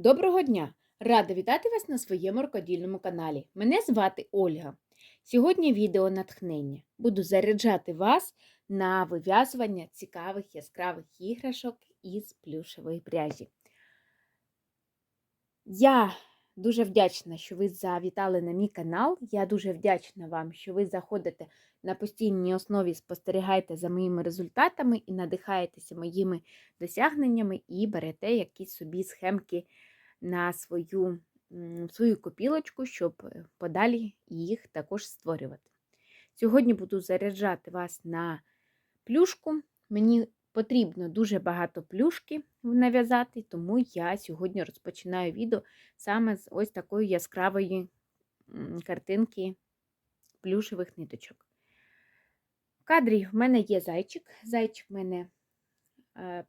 Доброго дня! Рада вітати вас на своєму рукодільному каналі. Мене звати Ольга. Сьогодні відео натхнення. Буду заряджати вас на вив'язування цікавих яскравих іграшок із плюшевої пряжі. Я дуже вдячна, що ви завітали на мій канал. Я дуже вдячна вам, що ви заходите на постійній основі, спостерігаєте за моїми результатами і надихаєтеся моїми досягненнями і берете якісь собі схемки на свою, свою копілочку, щоб е, подалі їх також створювати. Сьогодні буду заряджати вас на плюшку. Мені потрібно дуже багато плюшки нав'язати, тому я сьогодні розпочинаю відео саме з ось такої яскравої картинки плюшевих ниточок. В кадрі в мене є зайчик. Зайчик в мене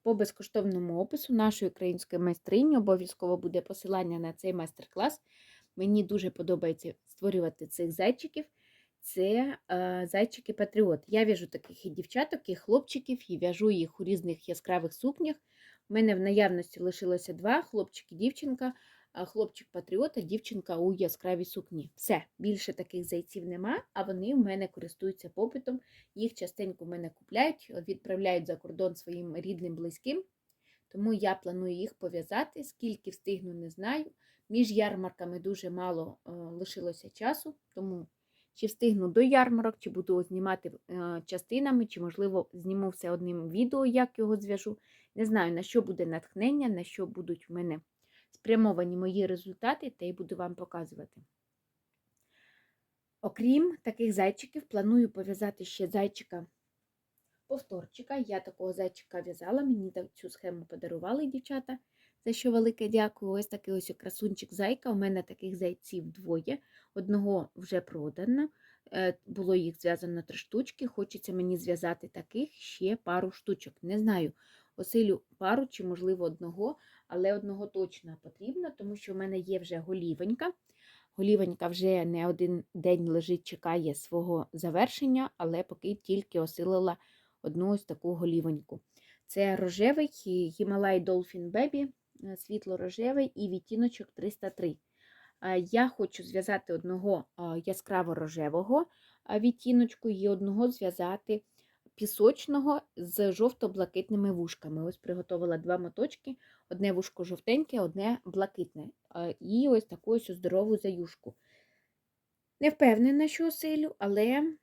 по безкоштовному опису нашої української майстрині. Обов'язково буде посилання на цей майстер-клас. Мені дуже подобається створювати цих зайчиків. Це е, зайчики Патріот. Я в'яжу таких і дівчаток, і хлопчиків, і в'яжу їх у різних яскравих сукнях. У мене в наявності лишилося два: хлопчик і дівчинка, а хлопчик Патріот, а дівчинка у яскравій сукні. Все, більше таких зайців нема, а вони в мене користуються попитом. Їх частенько в мене купляють, відправляють за кордон своїм рідним, близьким. Тому я планую їх пов'язати. Скільки встигну, не знаю. Між ярмарками дуже мало е, лишилося часу, тому чи встигну до ярмарок, чи буду знімати е, частинами, чи, можливо, зніму все одним відео, як його зв'яжу. Не знаю, на що буде натхнення, на що будуть в мене спрямовані мої результати, та й буду вам показувати. Окрім таких зайчиків, планую пов'язати ще зайчика повторчика. Я такого зайчика в'язала, мені цю схему подарували дівчата, за що велике дякую. Ось такий ось красунчик зайка. У мене таких зайців двоє. Одного вже продано. Е, було їх зв'язано три штучки. Хочеться мені зв'язати таких ще пару штучок. Не знаю, осилю пару чи, можливо, одного, але одного точно потрібно, тому що в мене є вже голівенька. Голівенька вже не один день лежить, чекає свого завершення, але поки тільки осилила одну ось таку голівоньку. Це рожевий Himalaya Dolphin Baby, е, світло-рожевий і відтіночок 303. Я хочу зв'язати одного яскраво рожевого відтіночку і одного зв'язати пісочного з жовто-блакитними вушками. Ось приготувала два моточки: одне вушко жовтеньке, одне блакитне. І ось таку ось здорову заюшку. Не впевнена, що осилю, але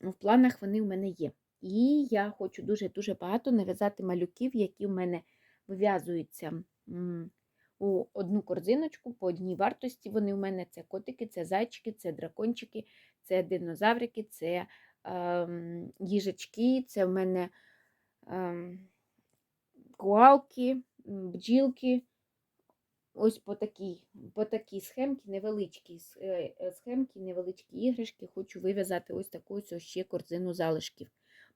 в планах вони в мене є. І я хочу дуже-дуже багато нав'язати малюків, які в мене вив'язуються у одну корзиночку по одній вартості. Вони в мене це котики, це зайчики, це дракончики, це динозаврики, це їжачки, це в мене е, коалки, бджілки. Ось по такій по такій схемці, невеличкі схемки, невеличкі іграшки. Хочу вив'язати ось таку ось ще корзину залишків.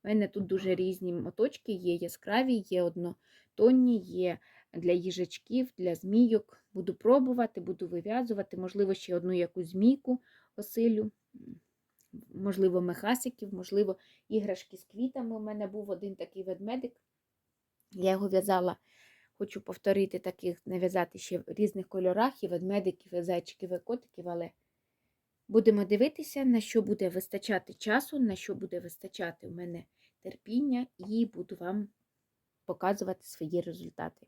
У мене тут дуже різні моточки, є яскраві, є однотонні, є для їжачків, для змійок. Буду пробувати, буду вив'язувати, можливо, ще одну якусь змійку осилю, можливо, мехасиків, можливо, іграшки з квітами. У мене був один такий ведмедик. Я його в'язала, хочу повторити таких, нав'язати ще в різних кольорах, і ведмедиків, і зайчиків, і котиків, але будемо дивитися, на що буде вистачати часу, на що буде вистачати у мене терпіння, і буду вам показувати свої результати.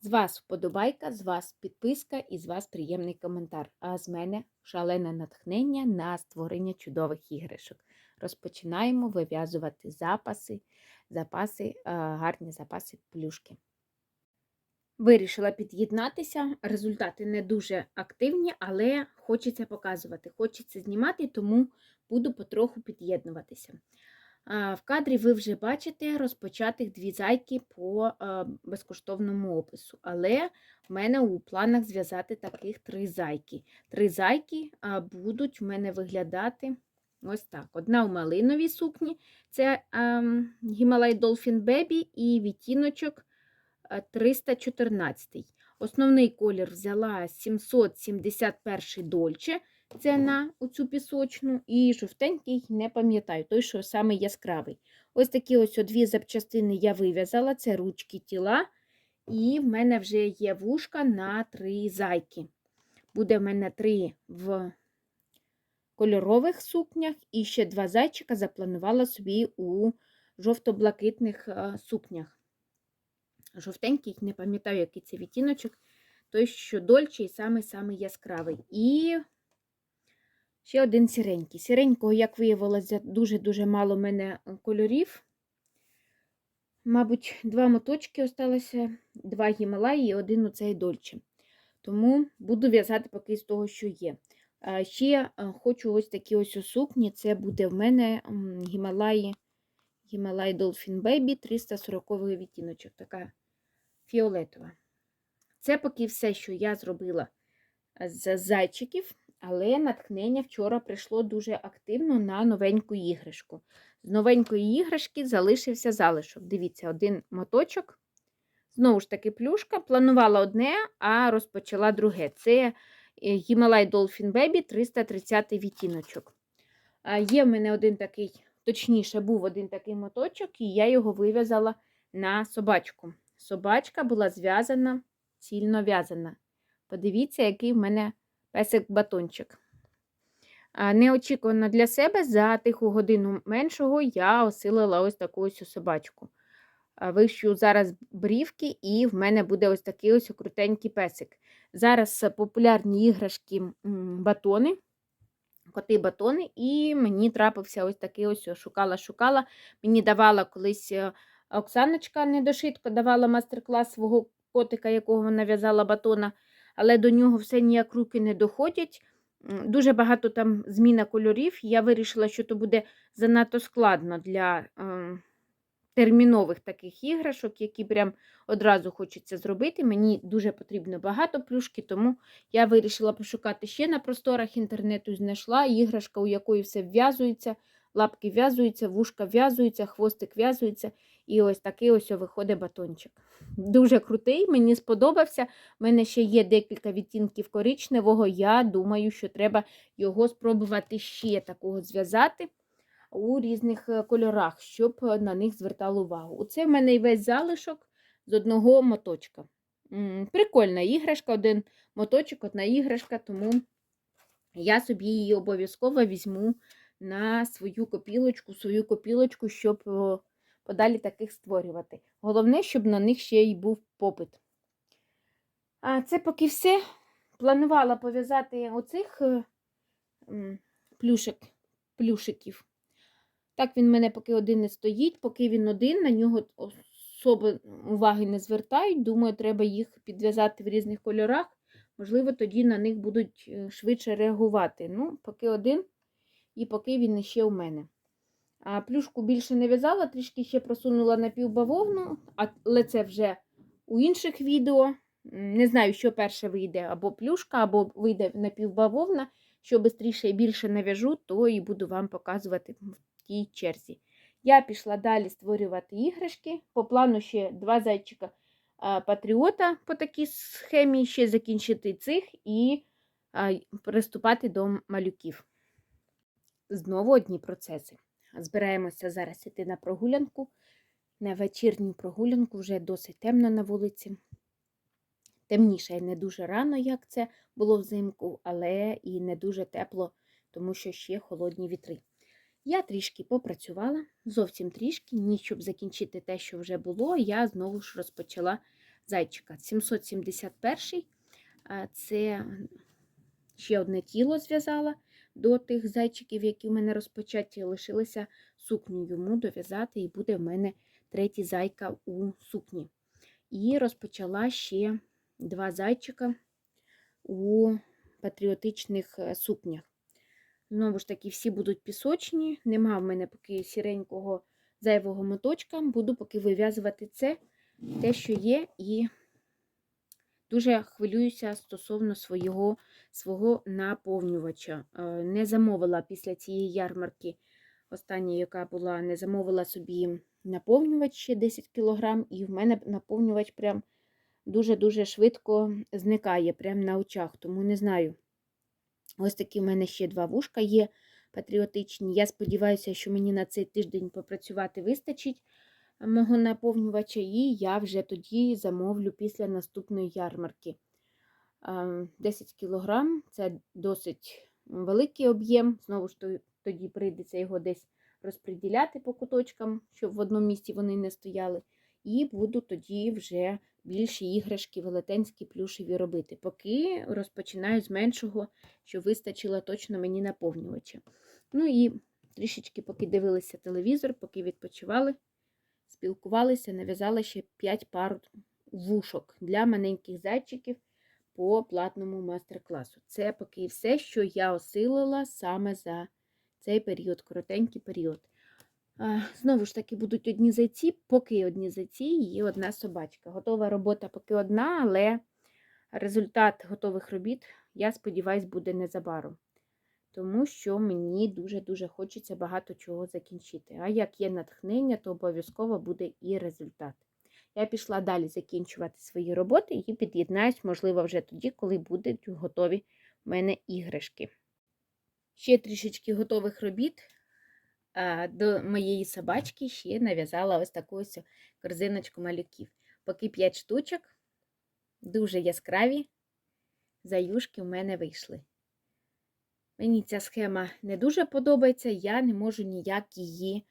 З вас вподобайка, з вас підписка і з вас приємний коментар. А з мене шалене натхнення на створення чудових іграшок. Розпочинаємо вив'язувати запаси, запаси, гарні запаси плюшки. Вирішила під'єднатися. Результати не дуже активні, але хочеться показувати, хочеться знімати, тому буду потроху під'єднуватися. В кадрі ви вже бачите розпочатих дві зайки по безкоштовному опису. Але в мене у планах зв'язати таких три зайки. Три зайки будуть в мене виглядати ось так. Одна у малиновій сукні це Himalaya Dolphin Baby і відтіночок 314. Основний колір взяла 771 дольче. Це на оцю пісочну, і жовтенький, не пам'ятаю, той, що самий яскравий. Ось такі ось дві запчастини я вив'язала: це ручки тіла І в мене вже є вушка на три зайки. Буде в мене три в кольорових сукнях, і ще два зайчика запланувала собі у жовто-блакитних е, сукнях. Жовтенький, не пам'ятаю, який це відтіночок, той, що дольче і самий-самий яскравий. І ще один сіренький. Сіренького, як виявилося, дуже-дуже мало в мене кольорів. Мабуть, два моточки осталося, два Гімалаї і один оцей дольче. Тому буду в'язати поки з того, що є. Ще хочу ось такі ось сукні. Це буде в мене Гімалаї Гімалай Dolphin Baby 340 відтіночок, така фіолетова. Це поки все, що я зробила з зайчиків, але натхнення вчора прийшло дуже активно на новеньку іграшку. З новенької іграшки залишився залишок. Дивіться, один моточок. Знову ж таки, плюшка. Планувала одне, а розпочала друге. Це Himalay Dolphin Baby 330 відтіночок. Є в мене один такий, точніше, був один такий моточок, і я його вив'язала на собачку. Собачка була зв'язана, цільно в'язана. Подивіться, який в мене песик-батончик. Неочікувано для себе за тиху годину меншого я осилила ось таку ось собачку. Вищу зараз брівки, і в мене буде ось такий ось крутенький песик. Зараз популярні іграшки батони, коти-батони, і мені трапився ось такий ось шукала-шукала. Мені давала колись е, Оксаночка недошитко, давала мастер-клас свого котика, якого вона в'язала батона, але до нього все ніяк руки не доходять. Дуже багато там зміна кольорів. Я вирішила, що то буде занадто складно для е, термінових таких іграшок, які прям одразу хочеться зробити. Мені дуже потрібно багато плюшки, тому я вирішила пошукати ще на просторах інтернету. Знайшла іграшка, у якої все вв'язується, лапки в'язуються, вушка в'язуються, хвостик в'язується. І ось такий ось виходить батончик. Дуже крутий, мені сподобався. У мене ще є декілька відтінків коричневого. Я думаю, що треба його спробувати ще такого зв'язати у різних е, кольорах, щоб е, на них звертали увагу. Оце в мене і весь залишок з одного моточка. Прикольна іграшка, один моточок, одна іграшка, тому я собі її обов'язково візьму на свою копілочку, свою копілочку, щоб подалі таких створювати. Головне, щоб на них ще й був попит. А це поки все. Планувала пов'язати оцих е, плюшик, плюшиків. Так він в мене поки один не стоїть, поки він один, на нього особи уваги не звертають. Думаю, треба їх підв'язати в різних кольорах. Можливо, тоді на них будуть е, швидше реагувати. Ну, поки один, і поки він ще у мене. Плюшку більше не в'язала, трішки ще просунула на півбавовну, але це вже у інших відео. Не знаю, що перше вийде, або плюшка, або вийде напівбавовна. Що швидше і більше нав'яжу, то і буду вам показувати в тій черзі. Я пішла далі створювати іграшки. По плану ще два зайчика патріота по такій схемі, ще закінчити цих і приступати до малюків. Знову одні процеси. Збираємося зараз іти на прогулянку. На вечірню прогулянку вже досить темно на вулиці. Темніше не дуже рано, як це було взимку, але і не дуже тепло, тому що ще холодні вітри. Я трішки попрацювала, зовсім трішки, ні, щоб закінчити те, що вже було, я знову ж розпочала зайчика. 771 а це ще одне тіло зв'язала до тих зайчиків, які в мене розпочаті, лишилося сукню йому дов'язати, і буде в мене третій зайка у сукні. І розпочала ще два зайчика у патріотичних е, сукнях. Знову ж таки, всі будуть пісочні. Нема в мене поки сіренького зайвого моточка. Буду поки вив'язувати це, те, що є, і дуже хвилююся стосовно свого, свого наповнювача. Е, Не замовила після цієї ярмарки, останньої, яка була, не замовила собі наповнювач ще 10 кг, і в мене наповнювач прям дуже-дуже швидко зникає прямо на очах, тому не знаю. Ось такі в мене ще два вушка є патріотичні. Я сподіваюся, що мені на цей тиждень попрацювати вистачить. мого наповнювача, і я вже тоді замовлю після наступної ярмарки. А, 10 кг це досить великий об'єм. Знову ж тоді прийдеться його десь розподіляти по куточкам, щоб в одному місці вони не стояли. І буду тоді вже більші іграшки велетенські плюшеві робити. Поки розпочинаю з меншого, щоб вистачило точно мені наповнювача. Ну і трішечки, поки дивилися телевізор, поки відпочивали, спілкувалися, нав'язала ще 5 пар вушок для маленьких зайчиків по платному мастер-класу. Це поки все, що я осилила саме за цей період, коротенький період. Знову ж таки, будуть одні зайці, поки одні зайці і одна собачка. Готова робота поки одна, але результат готових робіт, я сподіваюся, буде незабаром. Тому що мені дуже-дуже хочеться багато чого закінчити. А як є натхнення, то обов'язково буде і результат. Я пішла далі закінчувати свої роботи і під'єднаюсь, можливо, вже тоді, коли будуть готові в мене іграшки. Ще трішечки готових робіт до моєї собачки ще нав'язала ось таку ось корзиночку малюків. Поки 5 штучок, дуже яскраві заюшки в мене вийшли. Мені ця схема не дуже подобається, я не можу ніяк її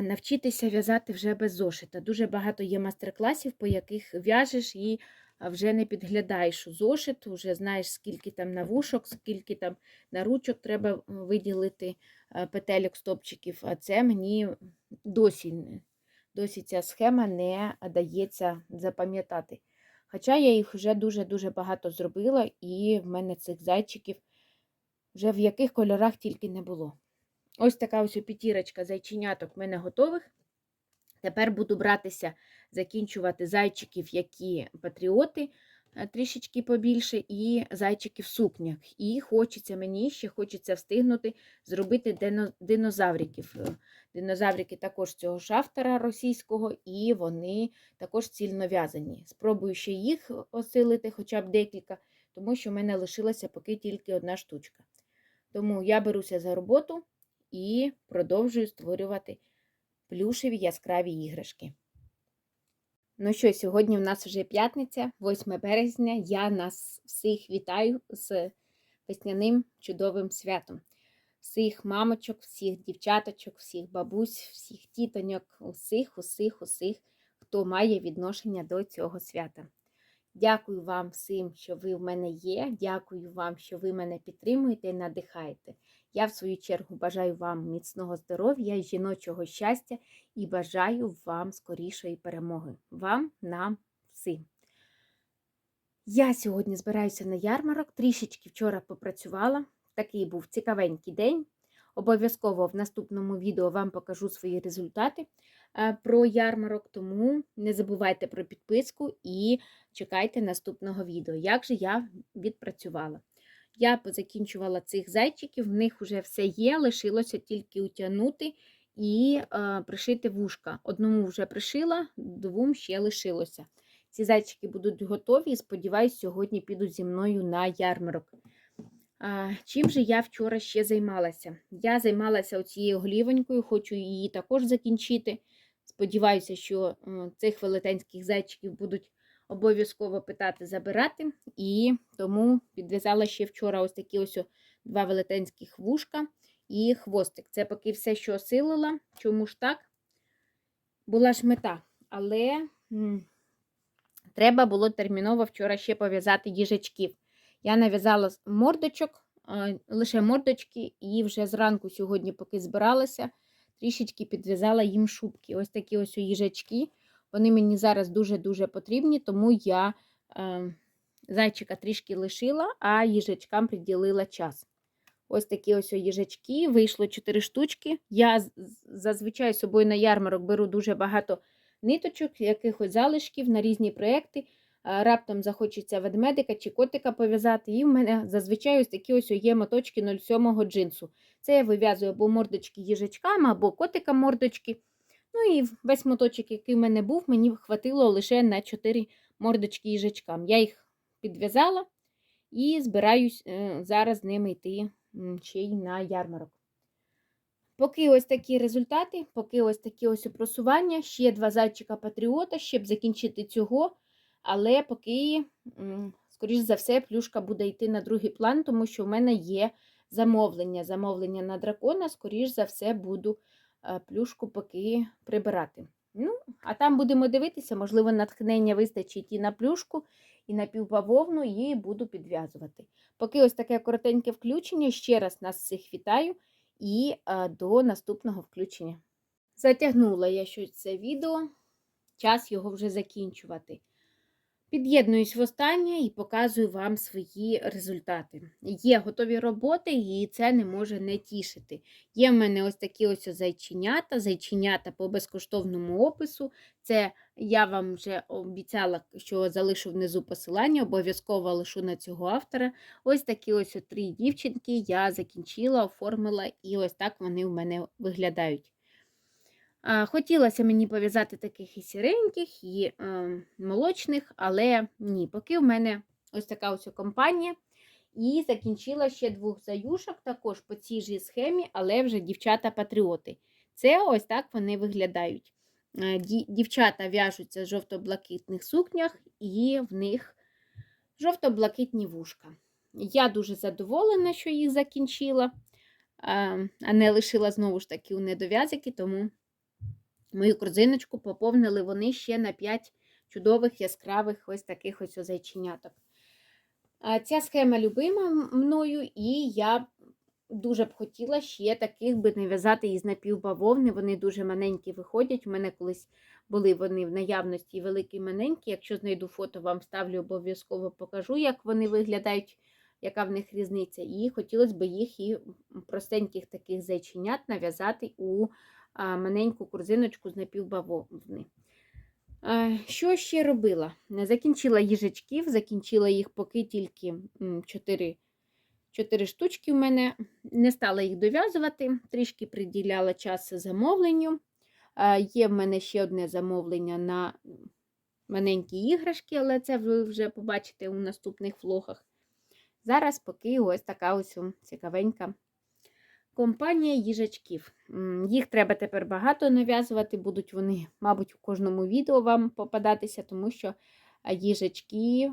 навчитися в'язати вже без зошита. Дуже багато є мастер-класів, по яких в'яжеш і вже не підглядаєш у зошит, вже знаєш, скільки там на вушок, скільки там на ручок треба виділити а, петельок, стопчиків. А це мені досі, досі ця схема не дається запам'ятати. Хоча я їх вже дуже-дуже багато зробила, і в мене цих зайчиків вже в яких кольорах тільки не було. Ось така ось п'ятірочка зайченяток в мене готових. Тепер буду братися, закінчувати зайчиків, які патріоти е, трішечки побільше, і зайчики в сукнях. І хочеться мені ще хочеться встигнути зробити динозавриків. Е, Динозаврики також цього ж автора російського, і вони також цільнов'язані. Спробую ще їх осилити, хоча б декілька, тому що в мене лишилася поки тільки одна штучка. Тому я беруся за роботу і продовжую створювати плюшеві яскраві іграшки. Ну що, сьогодні в нас вже п'ятниця, 8 березня. Я нас всіх вітаю з весняним чудовим святом. Всіх мамочок, всіх дівчаточок, всіх бабусь, всіх тітоньок, усіх, усіх, усіх, хто має відношення до цього свята. Дякую вам всім, що ви в мене є. Дякую вам, що ви мене підтримуєте і надихаєте. Я, в свою чергу, бажаю вам міцного здоров'я, жіночого щастя і бажаю вам скорішої перемоги. Вам, нам, всім. Я сьогодні збираюся на ярмарок, трішечки вчора попрацювала. Такий був цікавенький день. Обов'язково в наступному відео вам покажу свої результати е, про ярмарок, тому не забувайте про підписку і чекайте наступного відео, як же я відпрацювала. Я позакінчувала цих зайчиків, в них вже все є, лишилося тільки утягнути і е, пришити вушка. Одному вже пришила, двом ще лишилося. Ці зайчики будуть готові і сподіваюсь, сьогодні підуть зі мною на ярмарок. Чим же я вчора ще займалася? Я займалася оцією голівонькою, хочу її також закінчити. Сподіваюся, що е, цих велетенських зайчиків будуть обов'язково питати забирати. І тому підв'язала ще вчора ось такі ось два велетенських вушка і хвостик. Це поки все, що осилила. Чому ж так? Була ж мета, але м, треба було терміново вчора ще пов'язати їжачків. Я нав'язала мордочок, лише мордочки, і вже зранку сьогодні, поки збиралася, трішечки підв'язала їм шубки. Ось такі ось їжачки. Вони мені зараз дуже-дуже потрібні, тому я е, зайчика трішки лишила, а їжачкам приділила час. Ось такі ось їжачки. Вийшло 4 штучки. Я зазвичай з собою на ярмарок беру дуже багато ниточок, якихось залишків на різні проекти. Раптом захочеться ведмедика чи котика пов'язати. І в мене зазвичай ось такі ось є моточки 07 джинсу. Це я вив'язую або мордочки їжачкам, або котика мордочки. Ну і весь моточок, який в мене був, мені хватило лише на 4 мордочки їжачкам. Я їх підв'язала і збираюсь е, зараз з ними йти ще й на ярмарок. Поки ось такі результати, поки ось такі ось просування, ще два зайчика патріота, щоб закінчити цього. Але поки, скоріш за все, плюшка буде йти на другий план, тому що в мене є замовлення. Замовлення на дракона, скоріш за все, буду плюшку поки прибирати. Ну, а там будемо дивитися, можливо, натхнення вистачить і на плюшку, і на півбавовну, і буду підв'язувати. Поки ось таке коротеньке включення. Ще раз нас всіх вітаю і е, до наступного включення. Затягнула я щось це відео, час його вже закінчувати. Під'єднуюсь востаннє і показую вам свої результати. Є готові роботи, і це не може не тішити. Є в мене ось такі ось зайченята, зайченята по безкоштовному опису. Це я вам вже обіцяла, що залишу внизу посилання, обов'язково лишу на цього автора. Ось такі ось три дівчинки я закінчила, оформила, і ось так вони в мене виглядають. Хотілося мені пов'язати таких і сіреньких, і е, молочних, але ні, поки в мене ось така ось компанія. І закінчила ще двох заюшок, також по цій же схемі, але вже дівчата-патріоти. Це ось так вони виглядають. Е, Дівчата в'яжуться в жовто-блакитних сукнях, і в них жовто-блакитні вушка. Я дуже задоволена, що їх закінчила, а а не лишила знову ж таки у недов'язики, тому мою корзиночку поповнили вони ще на 5 чудових яскравих ось таких ось зайченяток. Ця схема любима мною, і я дуже б хотіла ще таких би не в'язати із напівбавовни. Вони дуже маленькі виходять. У мене колись були вони в наявності великі маленькі. Якщо знайду фото, вам ставлю обов'язково покажу, як вони виглядають, яка в них різниця. І хотілося б їх і простеньких таких зайченят нав'язати у маленьку корзиночку з напівбавовни. Що ще робила? Закінчила їжачків, закінчила їх поки тільки 4, 4 штучки в мене. Не стала їх дов'язувати, трішки приділяла час замовленню. Є в мене ще одне замовлення на маленькі іграшки, але це ви вже побачите у наступних влогах. Зараз поки ось така ось цікавенька Компанія їжачків. Їх треба тепер багато нав'язувати, будуть вони, мабуть, у кожному відео вам попадатися, тому що їжачки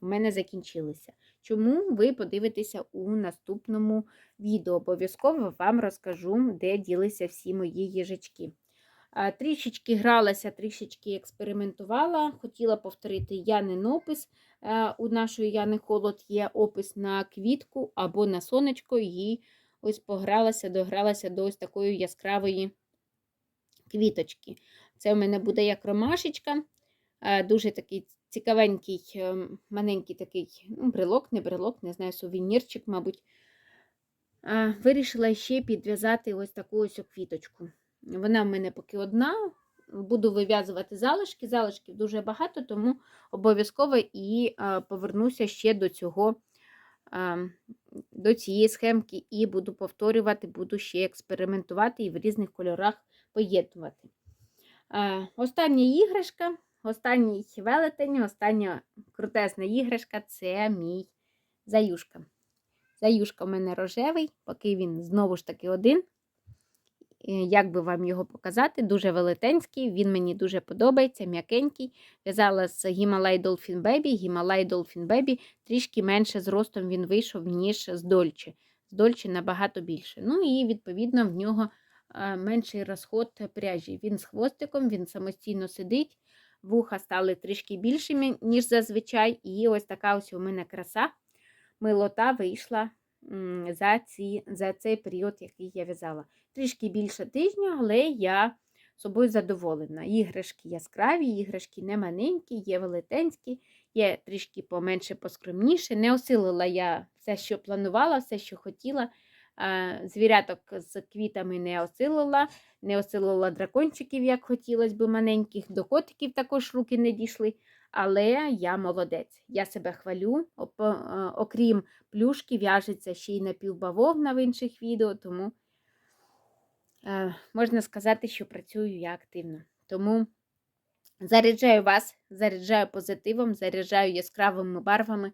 в мене закінчилися. Чому ви подивитеся у наступному відео? Обов'язково вам розкажу, де ділися всі мої їжачки. Трішечки гралася, трішечки експериментувала. Хотіла повторити Янин опис. Е, У нашої Яни Холод є опис на квітку або на сонечко, і ось погралася, догралася до ось такої яскравої квіточки. Це у мене буде як ромашечка, е, дуже такий цікавенький, е, маленький такий ну, брелок, не брелок, не знаю, сувенірчик, мабуть. Вирішила ще підв'язати ось таку ось квіточку. Вона в мене поки одна. Буду вив'язувати залишки. Залишків дуже багато, тому обов'язково і а, повернуся ще до цього, а, до цієї схемки, і буду повторювати, буду ще експериментувати і в різних кольорах поєднувати. А, Остання іграшка, останній велетень, остання крутесна іграшка це мій заюшка. Заюшка в мене рожевий, поки він знову ж таки один. Е, Як би вам його показати, дуже велетенський, він мені дуже подобається, м'якенький. В'язала з Himalaya Dolphin Baby. Himalaya Dolphin Baby трішки менше зростом він вийшов, ніж з Дольче. З Дольче набагато більше. Ну і, відповідно, в нього е, менший розход пряжі. Він з хвостиком, він самостійно сидить, вуха стали трішки більшими, ніж зазвичай. І ось така ось у мене краса, милота вийшла за, ці, за цей період, який я в'язала. Трішки більше тижня, але я собою задоволена. Іграшки яскраві, іграшки не маленькі, є велетенські, є трішки поменше, поскромніше. Не осилила я все, що планувала, все, що хотіла. Звіряток з квітами не осилила, не осилила дракончиків, як хотілося б маленьких, до котиків також руки не дійшли. Але я молодець. Я себе хвалю. Е, Окрім плюшки, в'яжеться ще й напівбавовна в інших відео, тому е, можна сказати, що працюю я активно. Тому заряджаю вас, заряджаю позитивом, заряджаю яскравими барвами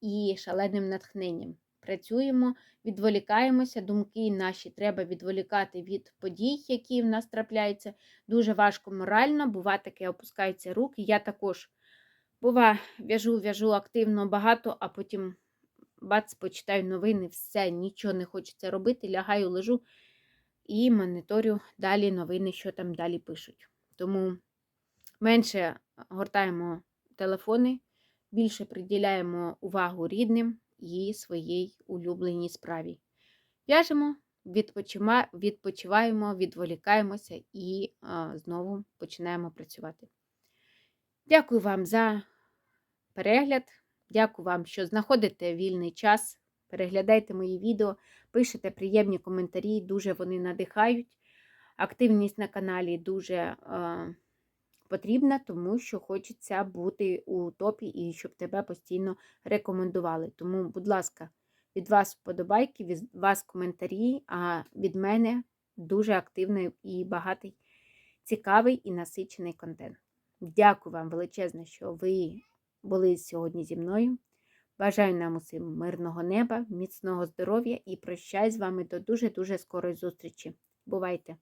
і шаленим натхненням. працюємо, відволікаємося. Думки наші треба відволікати від подій, які в нас трапляються. Дуже важко морально, бува таке, опускаються руки. Я також бува, в'яжу, в'яжу активно багато, а потім бац, почитаю новини, все, нічого не хочеться робити, лягаю, лежу і моніторю далі новини, що там далі пишуть. Тому менше гортаємо телефони, більше приділяємо увагу рідним і своїй улюбленій справі. В'яжемо, відпочиваємо, відволікаємося і знову починаємо працювати. Дякую вам за перегляд. Дякую вам, що знаходите вільний час. Переглядайте мої відео, пишете приємні коментарі, дуже вони надихають. Активність на каналі дуже е, потрібна, тому що хочеться бути у топі і щоб тебе постійно рекомендували. Тому, будь ласка, від вас вподобайки, від вас коментарі, а від мене дуже активний і багатий, цікавий і насичений контент. Дякую вам величезне, що ви були сьогодні зі мною. Бажаю нам усім мирного неба, міцного здоров'я і прощай з вами до дуже-дуже скорої зустрічі. Бувайте!